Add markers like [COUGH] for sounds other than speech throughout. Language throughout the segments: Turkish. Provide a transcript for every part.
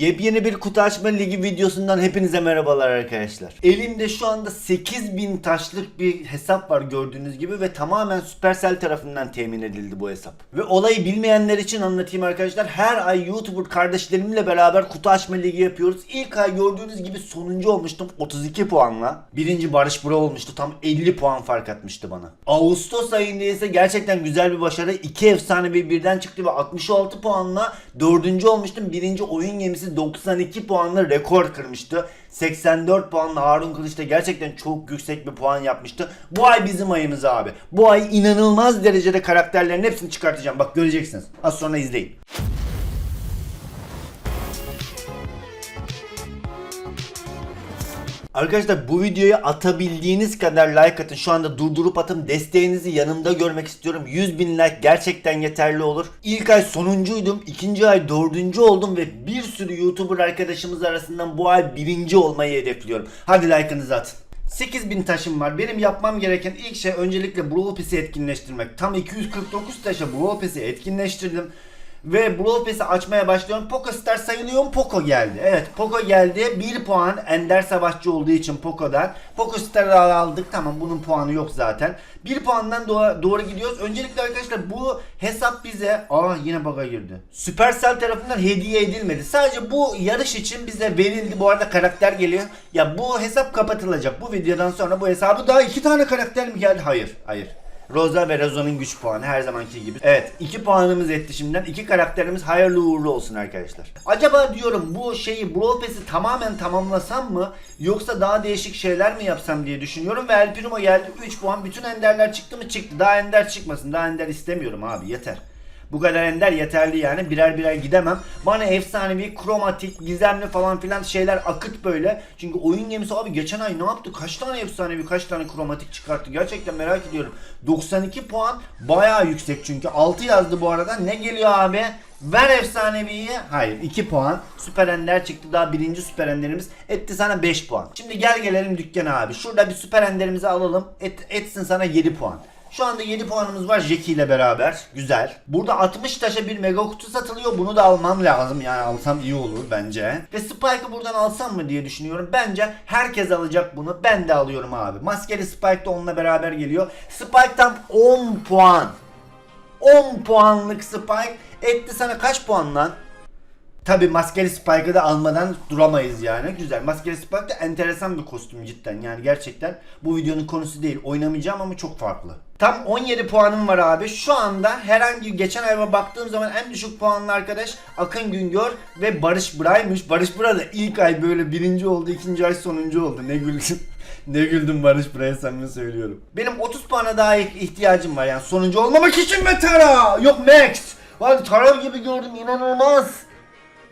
Yepyeni bir kutu açma ligi videosundan hepinize merhabalar arkadaşlar. Elimde şu anda 8000 taşlık bir hesap var gördüğünüz gibi ve tamamen Supercell tarafından temin edildi bu hesap. Ve olayı bilmeyenler için anlatayım arkadaşlar. Her ay YouTuber kardeşlerimle beraber kutu açma ligi yapıyoruz. İlk ay gördüğünüz gibi sonuncu olmuştum 32 puanla. Birinci Barış Bura olmuştu. Tam 50 puan fark atmıştı bana. Ağustos ayında ise gerçekten güzel bir başarı. İki efsane bir birden çıktı ve 66 puanla dördüncü olmuştum. Birinci oyun gemisi 92 puanla rekor kırmıştı. 84 puanla Harun Kılıç da gerçekten çok yüksek bir puan yapmıştı. Bu ay bizim ayımız abi. Bu ay inanılmaz derecede karakterlerin hepsini çıkartacağım. Bak göreceksiniz. Az sonra izleyin. Arkadaşlar bu videoya atabildiğiniz kadar like atın. Şu anda durdurup atın. Desteğinizi yanımda görmek istiyorum. 100 bin like gerçekten yeterli olur. İlk ay sonuncuydum. ikinci ay dördüncü oldum ve bir sürü YouTuber arkadaşımız arasından bu ay birinci olmayı hedefliyorum. Hadi like'ınızı atın. 8000 taşım var. Benim yapmam gereken ilk şey öncelikle Brawl Pass'i etkinleştirmek. Tam 249 taşa Brawl Pass'i etkinleştirdim. Ve Brawl Pass'i açmaya başlıyorum. Poco Star sayılıyorum. Poco geldi. Evet Poco geldi. 1 puan Ender Savaşçı olduğu için Poco'dan. Poco Star'ı aldık. Tamam bunun puanı yok zaten. 1 puandan doğru, doğru gidiyoruz. Öncelikle arkadaşlar bu hesap bize... Aa yine bug'a girdi. Supercell tarafından hediye edilmedi. Sadece bu yarış için bize verildi. Bu arada karakter geliyor. Ya bu hesap kapatılacak. Bu videodan sonra bu hesabı daha iki tane karakter mi geldi? Hayır. Hayır. Rosa ve Razon'un güç puanı her zamanki gibi. Evet 2 puanımız etti şimdiden. İki karakterimiz hayırlı uğurlu olsun arkadaşlar. Acaba diyorum bu şeyi Brawl Pass'i tamamen tamamlasam mı yoksa daha değişik şeyler mi yapsam diye düşünüyorum ve El Primo geldi 3 puan. Bütün enderler çıktı mı çıktı. Daha ender çıkmasın. Daha ender istemiyorum abi yeter. Bu kadar ender yeterli yani birer birer gidemem. Bana efsanevi, kromatik, gizemli falan filan şeyler akıt böyle. Çünkü oyun gemisi abi geçen ay ne yaptı? Kaç tane efsanevi, kaç tane kromatik çıkarttı? Gerçekten merak ediyorum. 92 puan bayağı yüksek çünkü. 6 yazdı bu arada. Ne geliyor abi? Ver efsaneviyi. Hayır 2 puan. Süper Ender çıktı. Daha birinci Süper Ender'imiz. Etti sana 5 puan. Şimdi gel gelelim dükkana abi. Şurada bir Süper Ender'imizi alalım. Et, etsin sana 7 puan. Şu anda 7 puanımız var Jackie ile beraber. Güzel. Burada 60 taşa bir mega kutu satılıyor. Bunu da almam lazım. Yani alsam iyi olur bence. Ve Spike'ı buradan alsam mı diye düşünüyorum. Bence herkes alacak bunu. Ben de alıyorum abi. Maskeli Spike de onunla beraber geliyor. Spike'tan 10 puan. 10 puanlık Spike etti sana kaç puan lan? Tabi maskeli Spike'ı da almadan duramayız yani. Güzel. Maskeli Spike de enteresan bir kostüm cidden. Yani gerçekten bu videonun konusu değil. Oynamayacağım ama çok farklı. Tam 17 puanım var abi. Şu anda herhangi geçen ayıma baktığım zaman en düşük puanlı arkadaş Akın Güngör ve Barış Buray'mış. Barış Bura da ilk ay böyle birinci oldu, ikinci ay sonuncu oldu. Ne güldüm. [LAUGHS] ne güldüm Barış Buray'a samimi söylüyorum. Benim 30 puana daha ihtiyacım var yani sonuncu olmamak için mi Tara? Yok Max. Var Tara gibi gördüm inanılmaz.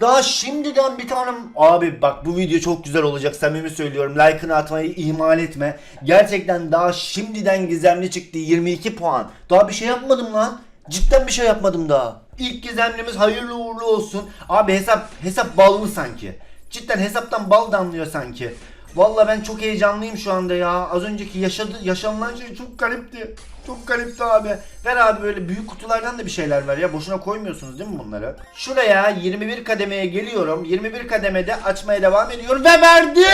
Daha şimdiden bir tanem... Abi bak bu video çok güzel olacak samimi söylüyorum. Like'ını atmayı ihmal etme. Gerçekten daha şimdiden gizemli çıktı 22 puan. Daha bir şey yapmadım lan. Cidden bir şey yapmadım daha. İlk gizemlimiz hayırlı uğurlu olsun. Abi hesap hesap ballı sanki. Cidden hesaptan bal damlıyor sanki. Valla ben çok heyecanlıyım şu anda ya. Az önceki yaşadı, yaşanılan şey çok garipti. Çok garipti abi. Ver abi böyle büyük kutulardan da bir şeyler ver ya. Boşuna koymuyorsunuz değil mi bunları? Şuraya 21 kademeye geliyorum. 21 kademede açmaya devam ediyorum ve verdi.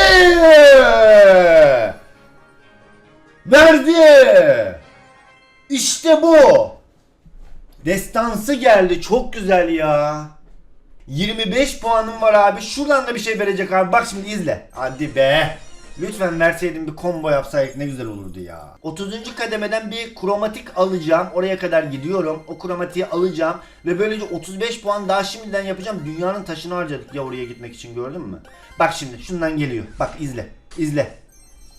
Verdi. İşte bu. Destansı geldi. Çok güzel ya. 25 puanım var abi. Şuradan da bir şey verecek abi. Bak şimdi izle. Hadi be. Lütfen verseydin bir combo yapsaydık ne güzel olurdu ya. 30. kademeden bir kromatik alacağım. Oraya kadar gidiyorum. O kromatiği alacağım. Ve böylece 35 puan daha şimdiden yapacağım. Dünyanın taşını harcadık ya oraya gitmek için gördün mü? Bak şimdi şundan geliyor. Bak izle. İzle.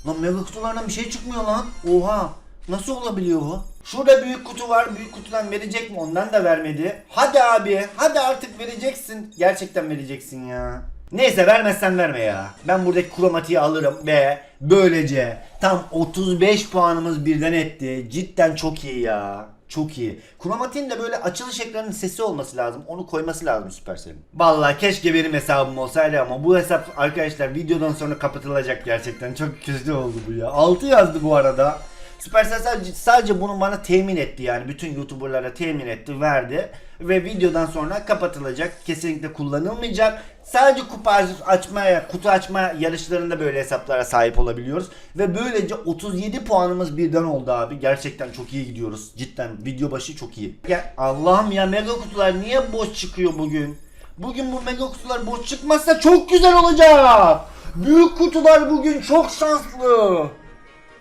Lan mega kutulardan bir şey çıkmıyor lan. Oha. Nasıl olabiliyor bu? Şurada büyük kutu var. Büyük kutudan verecek mi? Ondan da vermedi. Hadi abi. Hadi artık vereceksin. Gerçekten vereceksin ya. Neyse vermezsen verme ya. Ben buradaki kromatiği alırım ve böylece tam 35 puanımız birden etti. Cidden çok iyi ya. Çok iyi. Kromatiğin de böyle açılış ekranının sesi olması lazım. Onu koyması lazım Supercell'in. Vallahi keşke benim hesabım olsaydı ama bu hesap arkadaşlar videodan sonra kapatılacak gerçekten. Çok kötü oldu bu ya. 6 yazdı bu arada. Supercell sadece, sadece bunu bana temin etti yani. Bütün YouTuber'lara temin etti, verdi. Ve videodan sonra kapatılacak. Kesinlikle kullanılmayacak. Sadece kupa açmaya, kutu açma yarışlarında böyle hesaplara sahip olabiliyoruz. Ve böylece 37 puanımız birden oldu abi. Gerçekten çok iyi gidiyoruz. Cidden video başı çok iyi. Ya Allah'ım ya mega kutular niye boş çıkıyor bugün? Bugün bu mega kutular boş çıkmazsa çok güzel olacak. Büyük kutular bugün çok şanslı.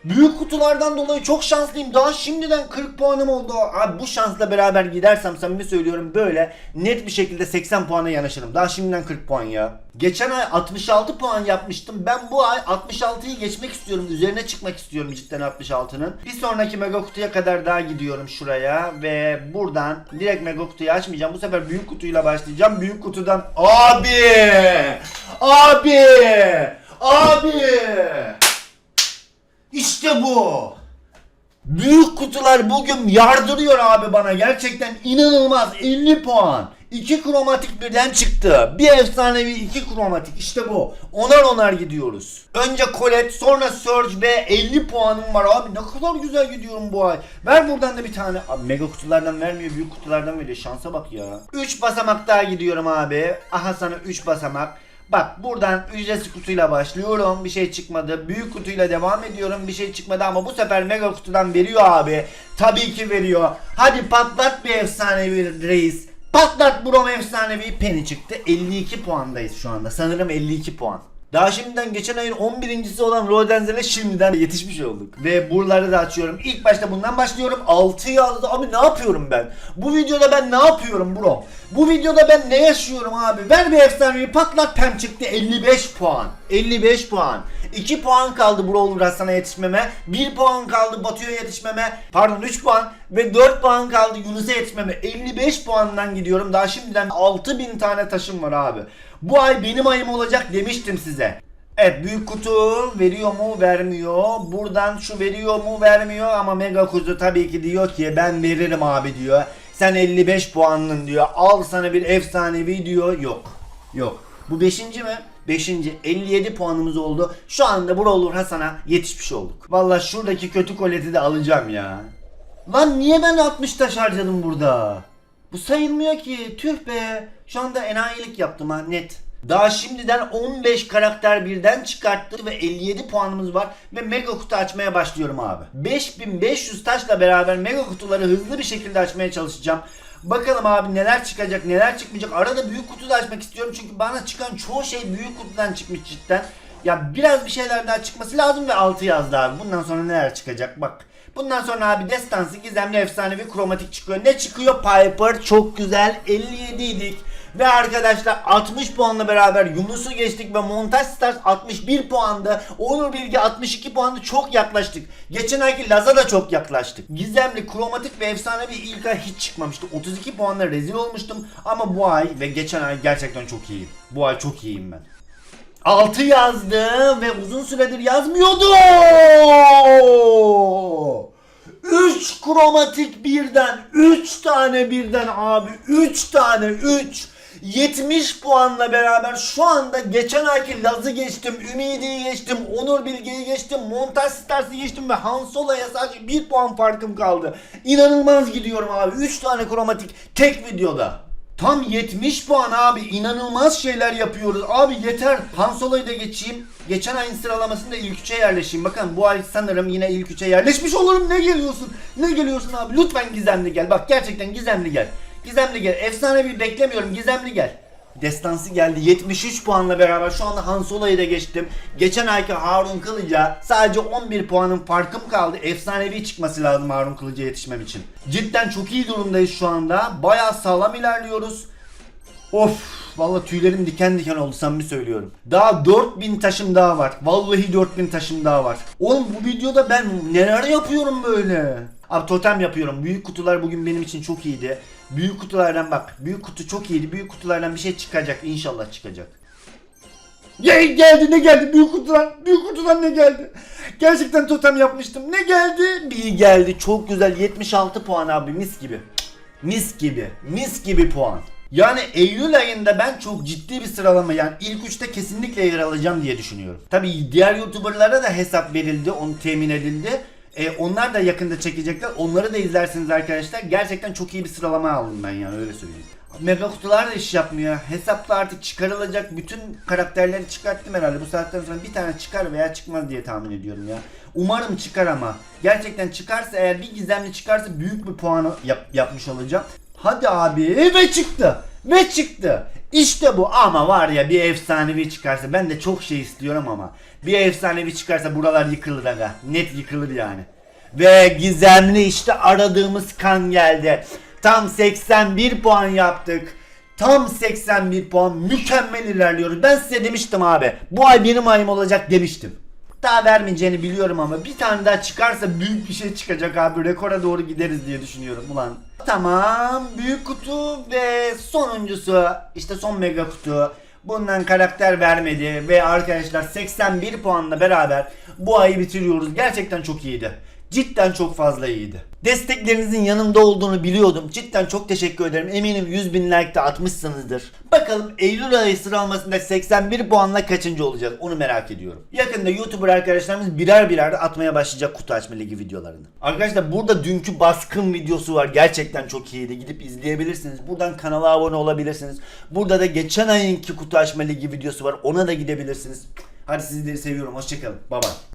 Büyük kutulardan dolayı çok şanslıyım. Daha şimdiden 40 puanım oldu. Abi bu şansla beraber gidersem samimi söylüyorum böyle net bir şekilde 80 puana yanaşırım. Daha şimdiden 40 puan ya. Geçen ay 66 puan yapmıştım. Ben bu ay 66'yı geçmek istiyorum. Üzerine çıkmak istiyorum cidden 66'nın. Bir sonraki mega kutuya kadar daha gidiyorum şuraya ve buradan direkt mega kutuyu açmayacağım. Bu sefer büyük kutuyla başlayacağım. Büyük kutudan abi! Abi! Abi! İşte bu. Büyük kutular bugün yardırıyor abi bana. Gerçekten inanılmaz. 50 puan. 2 kromatik birden çıktı. Bir efsanevi 2 kromatik. İşte bu. Onar onar gidiyoruz. Önce Colette sonra Surge ve 50 puanım var abi. Ne kadar güzel gidiyorum bu ay. Ver buradan da bir tane. Abi mega kutulardan vermiyor. Büyük kutulardan veriyor. Şansa bak ya. 3 basamak daha gidiyorum abi. Aha sana 3 basamak. Bak buradan ücretsiz kutuyla başlıyorum. Bir şey çıkmadı. Büyük kutuyla devam ediyorum. Bir şey çıkmadı ama bu sefer mega kutudan veriyor abi. Tabii ki veriyor. Hadi patlat bir efsanevi reis. Patlat Brom efsanevi Penny çıktı. 52 puandayız şu anda. Sanırım 52 puan. Daha şimdiden geçen ayın 11.si olan Rodenzel'e şimdiden yetişmiş olduk. Ve buraları da açıyorum. İlk başta bundan başlıyorum. 6 yazdı. Abi ne yapıyorum ben? Bu videoda ben ne yapıyorum bro? Bu videoda ben ne yaşıyorum abi? Ver bir efsanevi patlat pem çıktı 55 puan. 55 puan. 2 puan kaldı Brawl Hasan'a yetişmeme. 1 puan kaldı Batu'ya yetişmeme. Pardon 3 puan. Ve 4 puan kaldı Yunus'a yetişmeme. 55 puandan gidiyorum. Daha şimdiden 6000 tane taşım var abi. Bu ay benim ayım olacak demiştim size. Evet büyük kutu veriyor mu vermiyor. Buradan şu veriyor mu vermiyor ama mega kutu tabii ki diyor ki ben veririm abi diyor. Sen 55 puanlın diyor. Al sana bir efsanevi diyor. Yok. Yok. Bu 5. mi? 5. 57 puanımız oldu. Şu anda Brawler Hasan'a yetişmiş olduk. Valla şuradaki kötü koleti de alacağım ya. Lan niye ben 60 taş harcadım burada? Bu sayılmıyor ki. Tüh be. Şu anda enayilik yaptım ha net. Daha şimdiden 15 karakter birden çıkarttı ve 57 puanımız var ve mega kutu açmaya başlıyorum abi. 5500 taşla beraber mega kutuları hızlı bir şekilde açmaya çalışacağım. Bakalım abi neler çıkacak neler çıkmayacak. Arada büyük kutu da açmak istiyorum çünkü bana çıkan çoğu şey büyük kutudan çıkmış cidden. Ya biraz bir şeyler daha çıkması lazım ve 6 yazdı abi. Bundan sonra neler çıkacak bak. Bundan sonra abi destansı gizemli efsanevi kromatik çıkıyor. Ne çıkıyor? Piper çok güzel 57 idik. Ve arkadaşlar 60 puanla beraber Yunus'u geçtik ve Montaj Stars 61 puanda. Onur Bilgi 62 puanda çok yaklaştık. Geçen ayki Laz'a da çok yaklaştık. Gizemli, kromatik ve efsanevi ilk ay hiç çıkmamıştı. 32 puanla rezil olmuştum. Ama bu ay ve geçen ay gerçekten çok iyiyim. Bu ay çok iyiyim ben. 6 yazdı ve uzun süredir yazmıyordu. 3 kromatik birden 3 tane birden abi 3 tane 3 70 puanla beraber şu anda geçen ayki Laz'ı geçtim, Ümidi'yi geçtim, Onur Bilge'yi geçtim, Montaj Stars'ı geçtim ve Han Solo'ya sadece 1 puan farkım kaldı. İnanılmaz gidiyorum abi. 3 tane kromatik tek videoda. Tam 70 puan abi. İnanılmaz şeyler yapıyoruz. Abi yeter. Han Solo'yu da geçeyim. Geçen ayın sıralamasında ilk 3'e yerleşeyim. Bakın bu ay sanırım yine ilk 3'e yerleşmiş olurum. Ne geliyorsun? Ne geliyorsun abi? Lütfen gizemli gel. Bak gerçekten gizemli gel. Gizemli gel. Efsane bir beklemiyorum. Gizemli gel. Destansı geldi. 73 puanla beraber şu anda Han Solo'yu da geçtim. Geçen ayki Harun Kılıç'a sadece 11 puanın farkım kaldı. Efsanevi çıkması lazım Harun Kılıç'a yetişmem için. Cidden çok iyi durumdayız şu anda. Bayağı sağlam ilerliyoruz. Of vallahi tüylerim diken diken oldu samimi söylüyorum. Daha 4000 taşım daha var. Vallahi 4000 taşım daha var. Oğlum bu videoda ben neler yapıyorum böyle? Abi totem yapıyorum. Büyük kutular bugün benim için çok iyiydi. Büyük kutulardan bak. Büyük kutu çok iyiydi. Büyük kutulardan bir şey çıkacak. İnşallah çıkacak. Ya geldi ne geldi büyük kutudan büyük kutudan ne geldi gerçekten totem yapmıştım ne geldi bir geldi çok güzel 76 puan abi mis gibi mis gibi mis gibi puan yani Eylül ayında ben çok ciddi bir sıralama yani ilk üçte kesinlikle yer alacağım diye düşünüyorum. Tabi diğer youtuberlara da hesap verildi onu temin edildi. E, onlar da yakında çekecekler. Onları da izlersiniz arkadaşlar. Gerçekten çok iyi bir sıralama aldım ben yani öyle söyleyeyim. Mega kutular da iş yapmıyor. Hesapta artık çıkarılacak bütün karakterleri çıkarttım herhalde. Bu saatten sonra bir tane çıkar veya çıkmaz diye tahmin ediyorum ya. Umarım çıkar ama. Gerçekten çıkarsa eğer bir gizemli çıkarsa büyük bir puanı yap- yapmış olacağım. Hadi abi ve çıktı. Ve çıktı. İşte bu ama var ya bir efsanevi çıkarsa ben de çok şey istiyorum ama bir efsanevi çıkarsa buralar yıkılır aga. Net yıkılır yani. Ve gizemli işte aradığımız kan geldi. Tam 81 puan yaptık. Tam 81 puan mükemmel ilerliyoruz. Ben size demiştim abi. Bu ay benim ayım olacak demiştim. Daha vermeyeceğini biliyorum ama bir tane daha çıkarsa büyük bir şey çıkacak abi. Rekora doğru gideriz diye düşünüyorum ulan. Tamam büyük kutu ve sonuncusu işte son mega kutu. Bundan karakter vermedi ve arkadaşlar 81 puanla beraber bu ayı bitiriyoruz. Gerçekten çok iyiydi. Cidden çok fazla iyiydi. Desteklerinizin yanımda olduğunu biliyordum. Cidden çok teşekkür ederim. Eminim 100 bin like de atmışsınızdır. Bakalım Eylül ayı sıralamasında 81 puanla kaçıncı olacağız onu merak ediyorum. Yakında YouTuber arkadaşlarımız birer birer de atmaya başlayacak kutu açma ligi videolarını. Arkadaşlar burada dünkü baskın videosu var. Gerçekten çok iyiydi. Gidip izleyebilirsiniz. Buradan kanala abone olabilirsiniz. Burada da geçen ayınki kutu açma ligi videosu var. Ona da gidebilirsiniz. Hadi sizleri seviyorum. Hoşçakalın. Bye bye.